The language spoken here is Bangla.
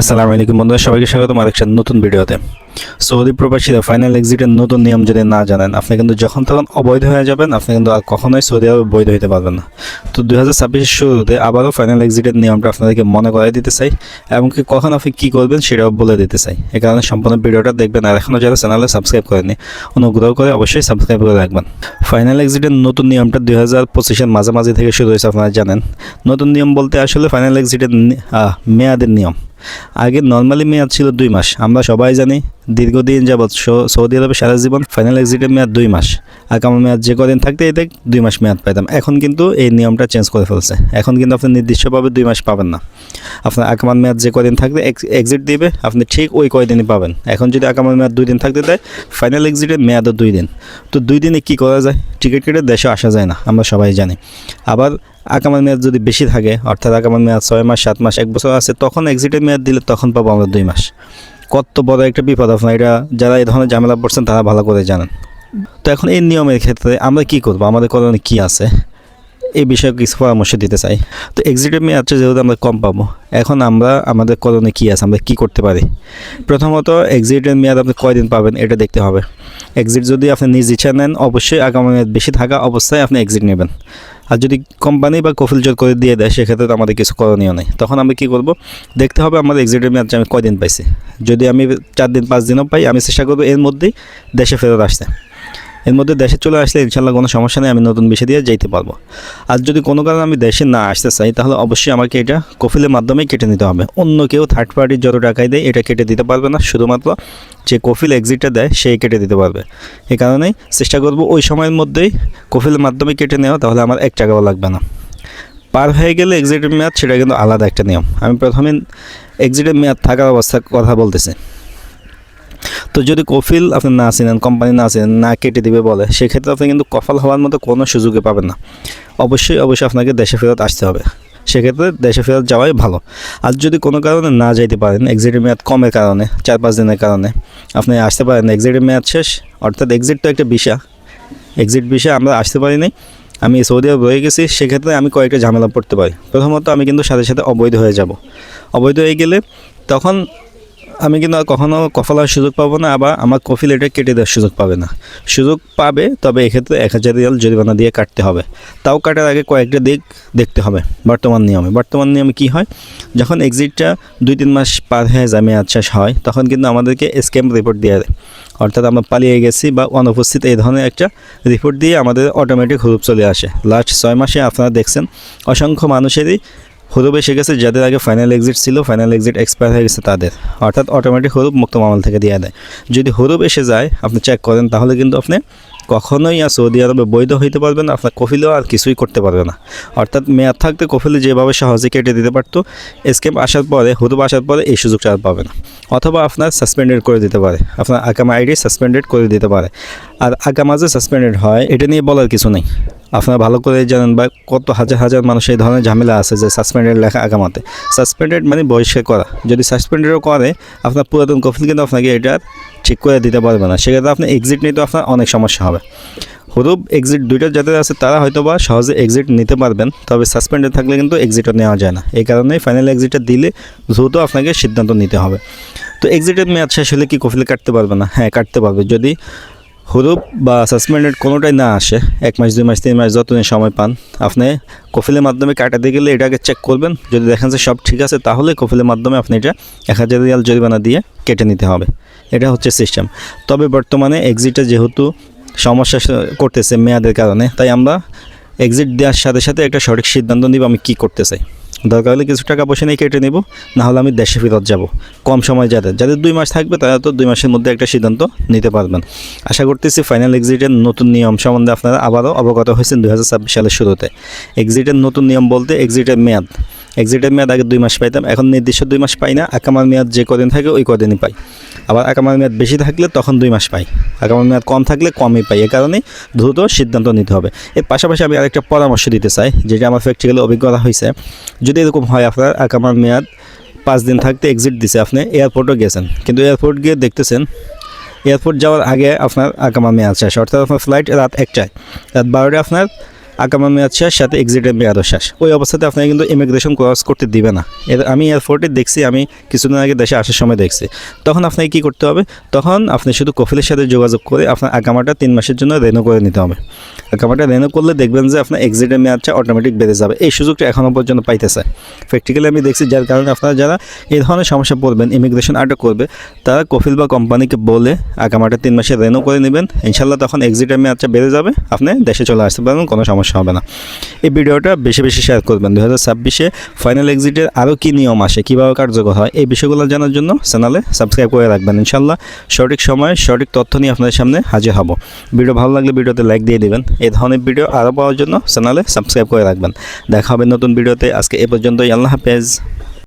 আসসালামু আলাইকুম বন্ধুরা সবাইকে স্বাগতম আরেকটা নতুন ভিডিওতে। সৌদি প্রবাসীরা ফাইনাল এক্সিটের নতুন নিয়ম যদি না জানেন, আপনি কিন্তু যখন তখন অবৈধ হয়ে যাবেন, আপনি কিন্তু আর কখনোই সৌদি আরবে বৈধ হতে পারবেন না। তো দুই হাজার ছাব্বিশের শুরুতে আবারও ফাইনাল এক্সিটের নিয়মটা আপনাদেরকে মনে করাই দিতে চাই এমনকি কখন আপনি কী করবেন সেটাও বলে দিতে চাই। এ কারণে সম্পূর্ণ ভিডিওটা দেখবেন, আর এখনও যারা চ্যানেলে সাবস্ক্রাইব করেনি অনুগ্রহ করে অবশ্যই সাবস্ক্রাইব করে রাখবেন। ফাইনাল এক্সিটের নতুন নিয়মটা দুই হাজার পঁচিশের মাঝামাঝি থেকে শুরু হয়েছে, আপনারা জানেন। নতুন নিয়ম বলতে আসলে ফাইনাল এক্সিটের মেয়াদের নিয়ম। আগে নর্মালি মেয়াদ ছিল দুই মাস, আমরা সবাই জানি দীর্ঘদিন যাবৎ সৌদি আরবে সারা জীবন ফাইনাল এক্সিটের মেয়াদ দুই মাস। আগামী মেয়াদ যে কদিন থাকতে এতে দুই মাস মেয়াদ পাইতাম। এখন কিন্তু এই নিয়মটা চেঞ্জ করে ফেলছে। এখন কিন্তু আপনি নির্দিষ্টভাবে দুই মাস পাবেন না। আপনার আকামান মেয়াদ যে কদিন থাকবে এক্সিট দিবে, আপনি ঠিক ওই কয়দিনই পাবেন। এখন যদি আকামান মেয়াদ দুই দিন থাকতে দেয় ফাইনাল এক্সিটের মেয়াদও দুই দিন। তো দুই দিনে কী করা যায়? টিকিট কেটে দেশে আসা যায় না, আমরা সবাই জানি। আবার আকামার মেয়াদ যদি বেশি থাকে, অর্থাৎ আকামার মেয়াদ ছয় মাস, সাত মাস, এক বছর আছে, তখন এক্সিটের মেয়াদ দিলে তখন পাবো আমরা দুই মাস। কত বড় একটা বিপদ আপনার, এটা যারা এই ধরনের ঝামেলা পড়ছেন তারা ভালো করে জানেন। তো এখন এই নিয়মের ক্ষেত্রে আমরা কি করব? আমাদের করণে কি আছে? এই বিষয়ে কিছু পরামর্শ দিতে চাই। তো এক্সিটের মেয়াদটা যেহেতু আমরা কম পাবো। এখন আমরা, আমাদের করণীয় কী আছে? আমরা কী করতে পারি? প্রথমত এক্সিটের মেয়াদ আপনি কয়দিন পাবেন এটা দেখতে হবে। এক্সিট যদি আপনি নিজ ইচ্ছা নেন, অবশ্যই আগামী মেয়াদ বেশি থাকা অবস্থায় আপনি এক্সিট নেবেন। আর যদি কোম্পানি বা কফিল জোর করে দিয়ে দেয়, সেক্ষেত্রে তো আমাদের কিছু করণীয় নেই। তখন আমি কী করব? দেখতে হবে আমাদের এক্সিটের মেয়াদটা আমি কয়দিন পাইছি। যদি আমি চার দিন, পাঁচ দিনও পাই, আমি চেষ্টা করব এর মধ্যেই দেশে ফেরত আসতে। এর মধ্যে দেশে চলে আসলে ইনশাল্লাহ কোনো সমস্যা নেই, আমি নতুন বিষয় দিয়ে যেতে পারব। আর যদি কোনো কারণে আমি দেশে না আসতে চাই, তাহলে অবশ্যই আমাকে এটা কফিলের মাধ্যমেই কেটে নিতে হবে। অন্য কেউ থার্ড পার্টির যত টাকাই দেয় এটা কেটে দিতে পারবে না, শুধুমাত্র যে কফিল এক্সিটটা দেয়, সেই কেটে দিতে পারবে। এ কারণেই চেষ্টা করব ওই সময়ের মধ্যেই কফিলের মাধ্যমে কেটে নেওয়া, তাহলে আমার এক টাকাও লাগবে না। পার হয়ে গেলে এক্সিটের মেয়াদ, সেটা কিন্তু আলাদা একটা নিয়ম। আমি প্রথমে এক্সিটের মেয়াদ থাকার অবস্থার কথা বলতেছি। তো যদি কফিল আপনি না চিনেন কোম্পানি না চিনেন, না কেটে দিবে বলে, সেক্ষেত্রে আপনি কিন্তু কফাল হওয়ার মতো কোনো সুযোগে পাবেন না। অবশ্যই অবশ্যই আপনাকে দেশে ফেরত আসতে হবে। সেক্ষেত্রে দেশে ফেরত যাওয়াই ভালো। আর যদি কোনো কারণে না যাইতে পারেন এক্সিটের মেয়াদ কমের কারণে, চার পাঁচ দিনের কারণে, আপনি আসতে পারেন। এক্সিটের মেয়াদ শেষ, অর্থাৎ এক্সিট তো একটা বিষয়। এক্সিট বিষয়ে আমরা আসতে পারি নাই আমি সৌদি আরব রয়ে গেছি, সেক্ষেত্রে আমি কয়েকটা ঝামেলা পড়তে পারি। প্রথমত আমি কিন্তু সাথে সাথে অবৈধ হয়ে যাব। অবৈধ হয়ে গেলে তখন আমি কিন্তু আর কখনও কফলার সুযোগ পাবো না, আবার আমার কফিল এটা কেটে দেওয়ার সুযোগ পাবে না। সুযোগ পাবে, তবে এক্ষেত্রে এক হাজার রিয়াল জরিমানা দিয়ে কাটতে হবে। তাও কাটার আগে কয়েকটা দিক দেখতে হবে, বর্তমান নিয়মে। বর্তমান নিয়মে কি হয়? যখন এক্সিটটা দুই তিন মাস পার হয়ে মেয়াদ শেষ হয়, তখন কিন্তু আমাদেরকে স্ক্যাম রিপোর্ট দিয়ে দেয়। অর্থাৎ আমরা পালিয়ে গেছি বা অনুপস্থিত এই ধরনের একটা রিপোর্ট দিয়ে আমাদের অটোমেটিক হুরুপ চলে আসে। লাস্ট ছয় মাসে আপনারা দেখছেন, অসংখ্য মানুষেরই হুরুপ এসে গেছে, যাদের আগে ফাইনাল এক্সিট ছিল ফাইনাল এক্সিট এক্সপায়ার হয়ে গেছে তাদের। অর্থাৎ অটোমেটিক হরুপ মুক্ত মামলা থেকে দিয়ে দেয়। যদি হরুপ এসে যায়, আপনি চেক করেন, তাহলে কিন্তু আপনি কখনোই আর সৌদি আরবে বৈধ হইতে পারবে না, আপনার কফিলেও আর কিছুই করতে পারবে না। অর্থাৎ মেয়াদ থাকতে কফিলে যেভাবে সহজে কেটে দিতে পারতো স্কেপ আসার পরে হুরুপ আসার পরে এই সুযোগটা আর পাবে না। অথবা আপনার সাসপেন্ডেড করে দিতে পারে, আপনার আকামা আইডি সাসপেন্ডেড করে দিতে পারে। আর আকামা যে সাসপেন্ডেড হয়, এটা নিয়ে বলার কিছু নেই। আপনারা ভালো করে জানেন বা কত হাজার হাজার মানুষ এই ধরনের ঝামেলা আছে যে সাসপেন্ডেড লেখা আগামাতে। সাসপেন্ডেড মানে বহিষ্কার করা। যদি সাসপেন্ডেডও করে, আপনার পুরাতন কফিল কিন্তু আপনাকে এটা ঠিক করে দিতে পারবে না। সেক্ষেত্রে আপনি এক্সিট নিতে আপনার অনেক সমস্যা হবে। হুরুপ এক্সিট দুইটা যাদের আছে, তারা হয়তো বা সহজে এক্সিট নিতে পারবেন, তবে সাসপেন্ডেড থাকলে কিন্তু এক্সিটও নেওয়া যায় না। এই কারণেই ফাইনাল এক্সিটটা দিলে দ্রুত আপনাকে সিদ্ধান্ত নিতে হবে। তো এক্সিটের মেয়াদ শেষ হলে কি কফিলে কাটতে পারবে না? হ্যাঁ কাটতে পারবে। যদি হুরুপ বা সাসপেন্ডেড কোনোটাই না আসে, এক মাস, দুই মাস, তিন মাস যতদিন সময় পান, আপনি কফিলের মাধ্যমে কাটাতে গেলে এটাকে চেক করবেন। যদি দেখেন যে সব ঠিক আছে, তাহলে কফিলের মাধ্যমে আপনি এটা এক হাজার রিয়াল জরিমানা দিয়ে কেটে নিতে হবে। এটা হচ্ছে সিস্টেম। তবে বর্তমানে এক্সিটে যেহেতু সমস্যা করতেছে মেয়াদের কারণে, তাই আমরা এক্সিট দেওয়ার সাথে সাথে একটা সঠিক সিদ্ধান্ত নিব আমি কী করতে চাই। দরকার হলে কিছু টাকা পয়সা নিয়ে কেটে নেব, না হলে আমি দেশে ফেরত যাব। কম সময় যাদের যাদের দুই মাস থাকবে তারা তো দুই মাসের মধ্যে একটা সিদ্ধান্ত নিতে পারবেন। আশা করতেছি ফাইনাল এক্সিটের নতুন নিয়ম সম্বন্ধে আপনারা আবারও অবগত হয়েছেন দু হাজার ছাব্বিশ সালের শুরুতে। এক্সিটের নতুন নিয়ম বলতে এক্সিটের মেয়াদ। এক্সিটের মেয়াদ আগে দুই মাস পাইতাম, এখন নির্দিষ্ট দুই মাস পাই না, আকামার মেয়াদ যে কদিন থাকে ওই কদিনই পাই। আবার আকামার মেয়াদ বেশি থাকলে তখন দুই মাস পাই। আকামার মেয়াদ কম থাকলে কমই পাই, এ কারণে দ্রুত সিদ্ধান্ত নিতে হবে। এর পাশাপাশি আমি আরেকটা পরামর্শ দিতে চাই, যেটা আমার প্র্যাকটিক্যালি অভিজ্ঞতা হয়েছে। যদি এরকম হয় আপনার আকামার মেয়াদ পাঁচ দিন থাকতে এক্সিট দিছে আপনি এয়ারপোর্টও গেছেন। কিন্তু এয়ারপোর্ট গিয়ে দেখতেছেন এয়ারপোর্ট যাওয়ার আগে আপনার আকামা মেয়াদ শেষ, অর্থাৎ আপনার ফ্লাইট রাত একটায়। রাত বারোটায় আপনার আকামা মেয়াদ শেষ, সাথে এক্সিটের মেয়াদও শেষ। ওই অবস্থাতে আপনাকে কিন্তু ইমিগ্রেশন ক্রস করতে দিবে না। আমি এয়ারপোর্টে দেখছি, আমি কিছুদিন আগে দেশে আসার সময় দেখছি। তখন আপনাকে কী করতে হবে? তখন আপনি শুধু কফিলের সাথে যোগাযোগ করে আপনার আকামাটা তিন মাসের জন্য রেনো করে নিতে হবে। আকামাটা রেনো করলে দেখবেন যে আপনার এক্সিটের মেয়াদটা অটোমেটিক বেড়ে যাবে। এই সুযোগটা এখনও পর্যন্ত পাইতেছে। প্র্যাকটিক্যালি আমি দেখছি যার কারণে আপনারা যারা এই ধরনের সমস্যা পড়বেন ইমিগ্রেশন আটক করবে, তারা কফিল বা কোম্পানিকে বলে আগামাটা তিন মাসে রেনো করে নেবেন। ইনশাল্লাহ তখন এক্সিটের মেয়াদটা বেড়ে যাবে, আপনি দেশে চলে আসতে পারবেন, কোনো সমস্যা হবে না। এই ভিডিওটা বেশি বেশি শেয়ার করবেন। দু হাজার ছাব্বিশে ফাইনাল এক্সিটের আরও কী নিয়ম আসে, কীভাবে কার্যকর হয়, এই বিষয়গুলো জানার জন্য চ্যানেলে সাবস্ক্রাইব করে রাখবেন। ইনশাল্লাহ সঠিক সময়ে সঠিক তথ্য নিয়ে আপনাদের সামনে হাজির হব। ভিডিও ভালো লাগলে ভিডিওতে লাইক দিয়ে দেবেন। এই ধরনের ভিডিও আরও পাওয়ার জন্য চ্যানেলে সাবস্ক্রাইব করে রাখবেন। দেখা হবে নতুন ভিডিওতে। আজকে এ পর্যন্তই। আল্লাহ হাফেজ।